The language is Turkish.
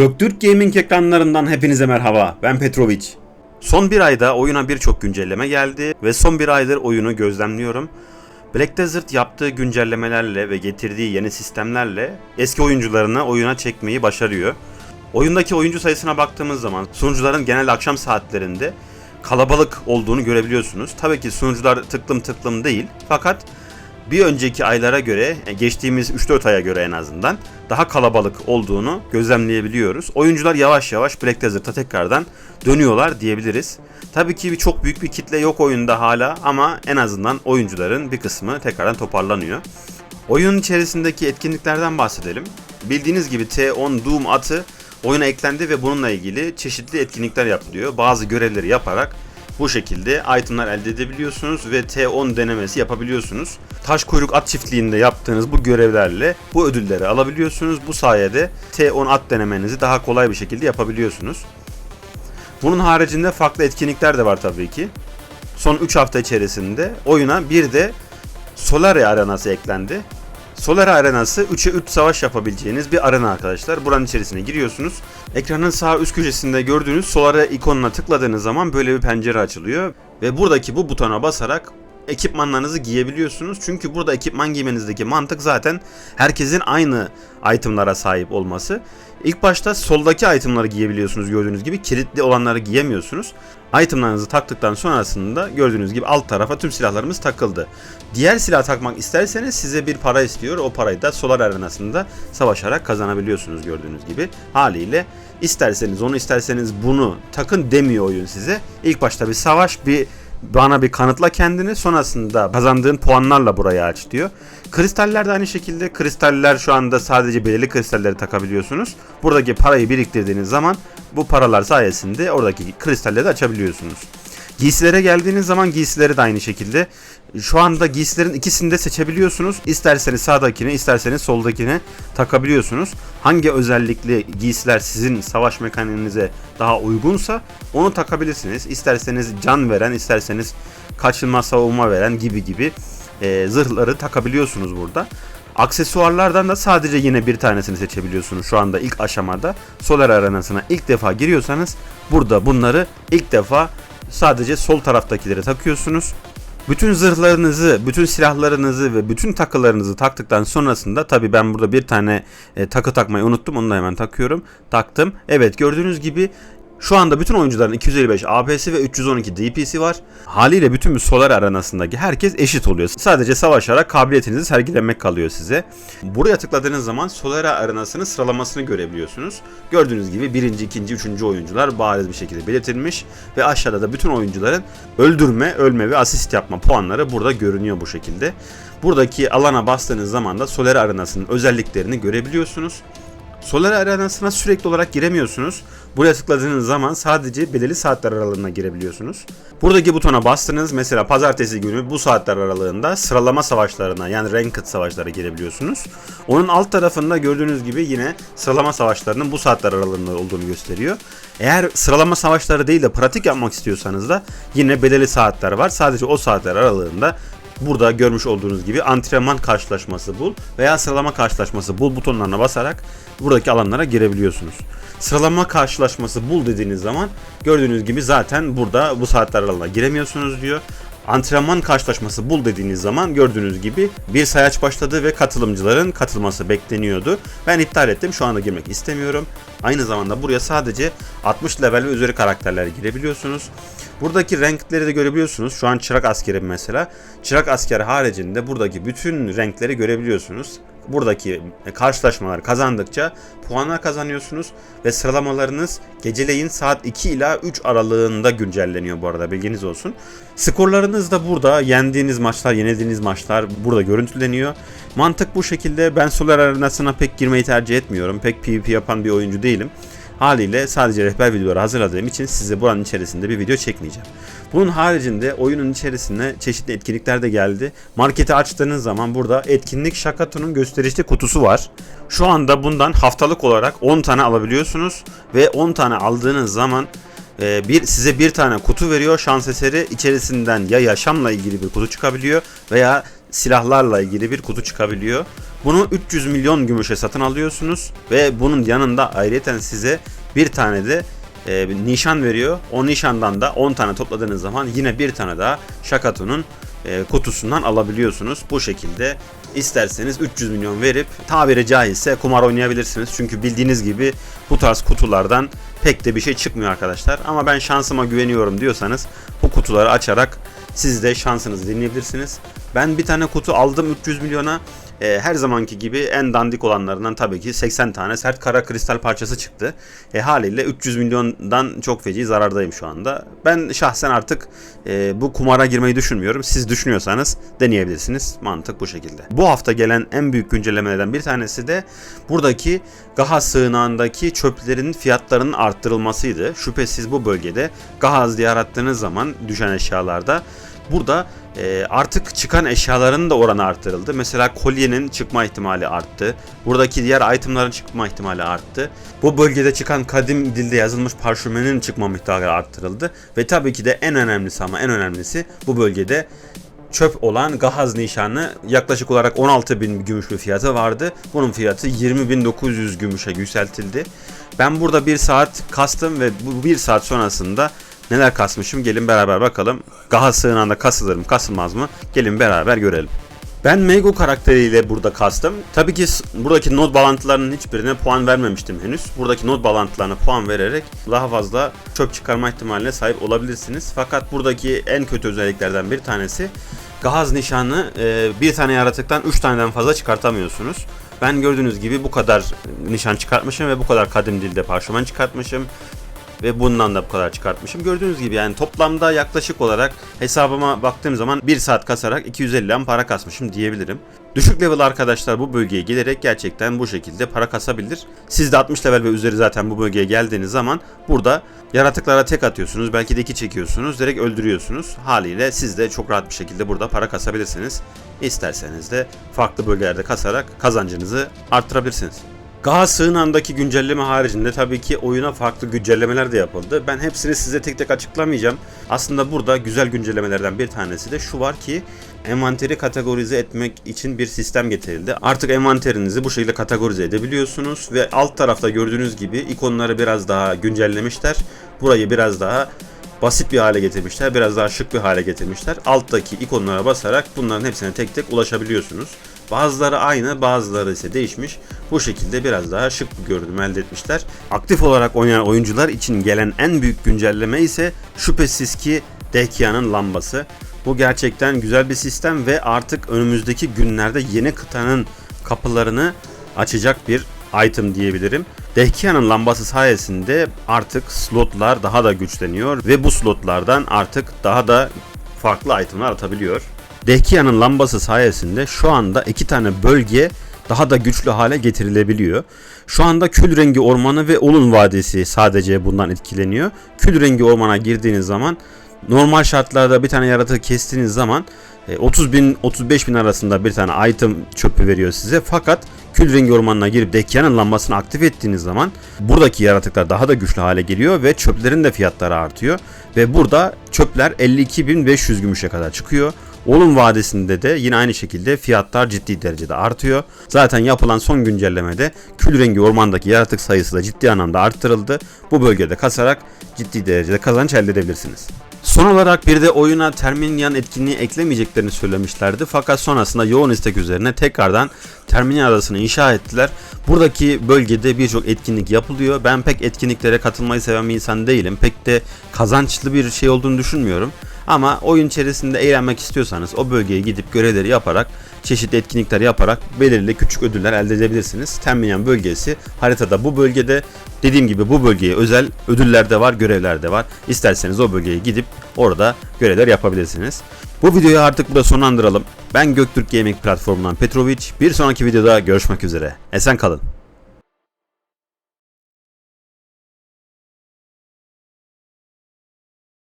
Göktürk Gaming ekranlarından hepinize merhaba. Ben Petrovic. Son bir ayda oyuna birçok güncelleme geldi ve son bir aydır oyunu gözlemliyorum. Black Desert yaptığı güncellemelerle ve getirdiği yeni sistemlerle eski oyuncularını oyuna çekmeyi başarıyor. Oyundaki oyuncu sayısına baktığımız zaman sunucuların genel akşam saatlerinde kalabalık olduğunu görebiliyorsunuz. Tabii ki sunucular tıklım tıklım değil fakat bir önceki aylara göre, e, geçtiğimiz 3-4 aya göre en azından daha kalabalık olduğunu gözlemleyebiliyoruz. Oyuncular yavaş yavaş Black Desert'a tekrardan dönüyorlar diyebiliriz. Tabii ki bir çok büyük bir kitle yok oyunda hala ama en azından oyuncuların bir kısmı tekrardan toparlanıyor. Oyunun içerisindeki etkinliklerden bahsedelim. Bildiğiniz gibi T10 Doom atı oyuna eklendi ve bununla ilgili çeşitli etkinlikler yapılıyor. Bazı görevleri yaparak bu şekilde itemlar elde edebiliyorsunuz ve T10 denemesi yapabiliyorsunuz. Taş kuyruk at çiftliğinde yaptığınız bu görevlerle bu ödülleri alabiliyorsunuz. Bu sayede T10 at denemenizi daha kolay bir şekilde yapabiliyorsunuz. Bunun haricinde farklı etkinlikler de var tabii ki. Son 3 hafta içerisinde oyuna bir de Solare arenası eklendi. Solare arenası 3'e 3 savaş yapabileceğiniz bir arena arkadaşlar. Buranın içerisine giriyorsunuz. Ekranın sağ üst köşesinde gördüğünüz Solare ikonuna tıkladığınız zaman böyle bir pencere açılıyor. Ve buradaki bu butona basarak ekipmanlarınızı giyebiliyorsunuz. Çünkü burada ekipman giymenizdeki mantık zaten herkesin aynı itemlara sahip olması. İlk başta soldaki itemları giyebiliyorsunuz gördüğünüz gibi. Kilitli olanları giyemiyorsunuz. Itemlarınızı taktıktan sonrasında gördüğünüz gibi alt tarafa tüm silahlarımız takıldı. Diğer silah takmak isterseniz size bir para istiyor. O parayı da Solar Arenası'nda savaşarak kazanabiliyorsunuz gördüğünüz gibi. Haliyle isterseniz onu isterseniz bunu takın demiyor oyun size. İlk başta bir savaş bir bana bir kanıtla kendini sonrasında kazandığın puanlarla buraya aç diyor. Kristaller de aynı şekilde kristaller şu anda sadece belirli kristalleri takabiliyorsunuz. Buradaki parayı biriktirdiğiniz zaman bu paralar sayesinde oradaki kristalleri de açabiliyorsunuz. Giysilere geldiğiniz zaman giysileri de aynı şekilde. Şu anda giysilerin ikisini de seçebiliyorsunuz. İsterseniz sağdakini, isterseniz soldakini takabiliyorsunuz. Hangi özellikli giysiler sizin savaş mekaniğinize daha uygunsa onu takabilirsiniz. İsterseniz can veren, isterseniz kaçınma savunma veren gibi gibi e, zırhları takabiliyorsunuz burada. Aksesuarlardan da sadece yine bir tanesini seçebiliyorsunuz şu anda ilk aşamada. Solar arenasına ilk defa giriyorsanız burada bunları ilk defa sadece sol taraftakileri takıyorsunuz. Bütün zırhlarınızı, bütün silahlarınızı ve bütün takılarınızı taktıktan sonrasında tabi ben burada bir tane e, takı takmayı unuttum. Onu da hemen takıyorum. Taktım. Evet gördüğünüz gibi şu anda bütün oyuncuların 255 AP'si ve 312 DP'si var. Haliyle bütün bir solar arenasındaki herkes eşit oluyor. Sadece savaşarak kabiliyetinizi sergilemek kalıyor size. Buraya tıkladığınız zaman solar arenasının sıralamasını görebiliyorsunuz. Gördüğünüz gibi birinci, ikinci, üçüncü oyuncular bariz bir şekilde belirtilmiş. Ve aşağıda da bütün oyuncuların öldürme, ölme ve asist yapma puanları burada görünüyor bu şekilde. Buradaki alana bastığınız zaman da solar arenasının özelliklerini görebiliyorsunuz. Solar arenasına sürekli olarak giremiyorsunuz. Buraya tıkladığınız zaman sadece belirli saatler aralığına girebiliyorsunuz. Buradaki butona bastınız mesela pazartesi günü bu saatler aralığında sıralama savaşlarına yani ranked savaşlara girebiliyorsunuz. Onun alt tarafında gördüğünüz gibi yine sıralama savaşlarının bu saatler aralığında olduğunu gösteriyor. Eğer sıralama savaşları değil de pratik yapmak istiyorsanız da yine belirli saatler var. Sadece o saatler aralığında burada görmüş olduğunuz gibi antrenman karşılaşması bul veya sıralama karşılaşması bul butonlarına basarak buradaki alanlara girebiliyorsunuz. Sıralama karşılaşması bul dediğiniz zaman gördüğünüz gibi zaten burada bu saatler aralığına giremiyorsunuz diyor. Antrenman karşılaşması bul dediğiniz zaman gördüğünüz gibi bir sayaç başladı ve katılımcıların katılması bekleniyordu. Ben iptal ettim. Şu anda girmek istemiyorum. Aynı zamanda buraya sadece 60 level ve üzeri karakterler girebiliyorsunuz. Buradaki renkleri de görebiliyorsunuz. Şu an çırak askeri mesela. Çırak askeri haricinde buradaki bütün renkleri görebiliyorsunuz. Buradaki karşılaşmalar kazandıkça puanlar kazanıyorsunuz ve sıralamalarınız geceleyin saat 2 ila 3 aralığında güncelleniyor bu arada bilginiz olsun. Skorlarınız da burada yendiğiniz maçlar, yenildiğiniz maçlar burada görüntüleniyor. Mantık bu şekilde. Ben Solar Arenası'na pek girmeyi tercih etmiyorum. Pek PvP yapan bir oyuncu değilim. Haliyle sadece rehber videoları hazırladığım için size buranın içerisinde bir video çekmeyeceğim. Bunun haricinde oyunun içerisinde çeşitli etkinlikler de geldi. Marketi açtığınız zaman burada etkinlik şakatonun gösterişli kutusu var. Şu anda bundan haftalık olarak 10 tane alabiliyorsunuz ve 10 tane aldığınız zaman e, bir size bir tane kutu veriyor şans eseri içerisinden ya yaşamla ilgili bir kutu çıkabiliyor veya silahlarla ilgili bir kutu çıkabiliyor. Bunu 300 milyon gümüşe satın alıyorsunuz ve bunun yanında ayrıyeten size bir tane de e, nişan veriyor. O nişandan da 10 tane topladığınız zaman yine bir tane daha Şakato'nun e, kutusundan alabiliyorsunuz. Bu şekilde isterseniz 300 milyon verip tabiri caizse kumar oynayabilirsiniz. Çünkü bildiğiniz gibi bu tarz kutulardan pek de bir şey çıkmıyor arkadaşlar. Ama ben şansıma güveniyorum diyorsanız bu kutuları açarak siz de şansınızı deneyebilirsiniz. Ben bir tane kutu aldım 300 milyona. E, her zamanki gibi en dandik olanlarından tabii ki 80 tane sert kara kristal parçası çıktı. E, haliyle 300 milyondan çok feci zarardayım şu anda. Ben şahsen artık e, bu kumara girmeyi düşünmüyorum. Siz düşünüyorsanız deneyebilirsiniz. Mantık bu şekilde. Bu hafta gelen en büyük güncellemelerden bir tanesi de buradaki Gaha sığınağındaki çöplerin fiyatlarının arttırılmasıydı. Şüphesiz bu bölgede Gahaz diye arattığınız zaman düşen eşyalarda burada e, artık çıkan eşyaların da oranı arttırıldı. Mesela kolyenin çıkma ihtimali arttı. Buradaki diğer itemların çıkma ihtimali arttı. Bu bölgede çıkan kadim dilde yazılmış parşömenin çıkma miktarı arttırıldı. Ve tabii ki de en önemlisi ama en önemlisi bu bölgede çöp olan Gahaz nişanı yaklaşık olarak 16 bin gümüş bir fiyatı vardı. Bunun fiyatı 20.900 gümüşe yükseltildi. Ben burada bir saat kastım ve bu bir saat sonrasında neler kasmışım gelin beraber bakalım. Gahaz sığınağında kasılır mı kasılmaz mı gelin beraber görelim. Ben Mego karakteriyle burada kastım. Tabii ki buradaki not bağlantılarının hiçbirine puan vermemiştim henüz. Buradaki not bağlantılarına puan vererek daha fazla çöp çıkarma ihtimaline sahip olabilirsiniz. Fakat buradaki en kötü özelliklerden bir tanesi Gahaz nişanı e, bir tane yaratıktan 3 taneden fazla çıkartamıyorsunuz. Ben gördüğünüz gibi bu kadar nişan çıkartmışım ve bu kadar kadim dilde parşömen çıkartmışım ve bundan da bu kadar çıkartmışım. Gördüğünüz gibi yani toplamda yaklaşık olarak hesabıma baktığım zaman 1 saat kasarak 250 lira para kasmışım diyebilirim. Düşük level arkadaşlar bu bölgeye gelerek gerçekten bu şekilde para kasabilir. Siz de 60 level ve üzeri zaten bu bölgeye geldiğiniz zaman burada yaratıklara tek atıyorsunuz. Belki de iki çekiyorsunuz. Direkt öldürüyorsunuz. Haliyle siz de çok rahat bir şekilde burada para kasabilirsiniz. İsterseniz de farklı bölgelerde kasarak kazancınızı arttırabilirsiniz. Gaha sığınağındaki güncelleme haricinde tabii ki oyuna farklı güncellemeler de yapıldı. Ben hepsini size tek tek açıklamayacağım. Aslında burada güzel güncellemelerden bir tanesi de şu var ki envanteri kategorize etmek için bir sistem getirildi. Artık envanterinizi bu şekilde kategorize edebiliyorsunuz ve alt tarafta gördüğünüz gibi ikonları biraz daha güncellemişler. Burayı biraz daha basit bir hale getirmişler. Biraz daha şık bir hale getirmişler. Alttaki ikonlara basarak bunların hepsine tek tek ulaşabiliyorsunuz. Bazıları aynı, bazıları ise değişmiş. Bu şekilde biraz daha şık bir görünüm elde etmişler. Aktif olarak oynayan oyuncular için gelen en büyük güncelleme ise şüphesiz ki Dekia'nın lambası. Bu gerçekten güzel bir sistem ve artık önümüzdeki günlerde yeni kıtanın kapılarını açacak bir item diyebilirim. Dehkia'nın lambası sayesinde artık slotlar daha da güçleniyor ve bu slotlardan artık daha da farklı itemlar atabiliyor. Dehkia'nın lambası sayesinde şu anda iki tane bölge daha da güçlü hale getirilebiliyor. Şu anda kül rengi ormanı ve Olun Vadisi sadece bundan etkileniyor. Kül rengi ormana girdiğiniz zaman normal şartlarda bir tane yaratığı kestiğiniz zaman e, 30 bin 35 bin arasında bir tane item çöpü veriyor size. Fakat kül rengi ormanına girip Dekia'nın lambasını aktif ettiğiniz zaman buradaki yaratıklar daha da güçlü hale geliyor ve çöplerin de fiyatları artıyor. Ve burada çöpler 52.500 gümüşe kadar çıkıyor. Olum vadesinde de yine aynı şekilde fiyatlar ciddi derecede artıyor. Zaten yapılan son güncellemede kül rengi ormandaki yaratık sayısı da ciddi anlamda arttırıldı. Bu bölgede kasarak ciddi derecede kazanç elde edebilirsiniz. Son olarak bir de oyuna Terminian etkinliği eklemeyeceklerini söylemişlerdi. Fakat sonrasında yoğun istek üzerine tekrardan Terminian adasını inşa ettiler. Buradaki bölgede birçok etkinlik yapılıyor. Ben pek etkinliklere katılmayı seven bir insan değilim. Pek de kazançlı bir şey olduğunu düşünmüyorum. Ama oyun içerisinde eğlenmek istiyorsanız o bölgeye gidip görevleri yaparak, çeşitli etkinlikler yaparak belirli küçük ödüller elde edebilirsiniz. Terminian bölgesi haritada bu bölgede dediğim gibi bu bölgeye özel ödüller de var, görevler de var. İsterseniz o bölgeye gidip orada görevler yapabilirsiniz. Bu videoyu artık burada sonlandıralım. Ben Göktürk Gaming platformundan Petrovic. Bir sonraki videoda görüşmek üzere. Esen kalın.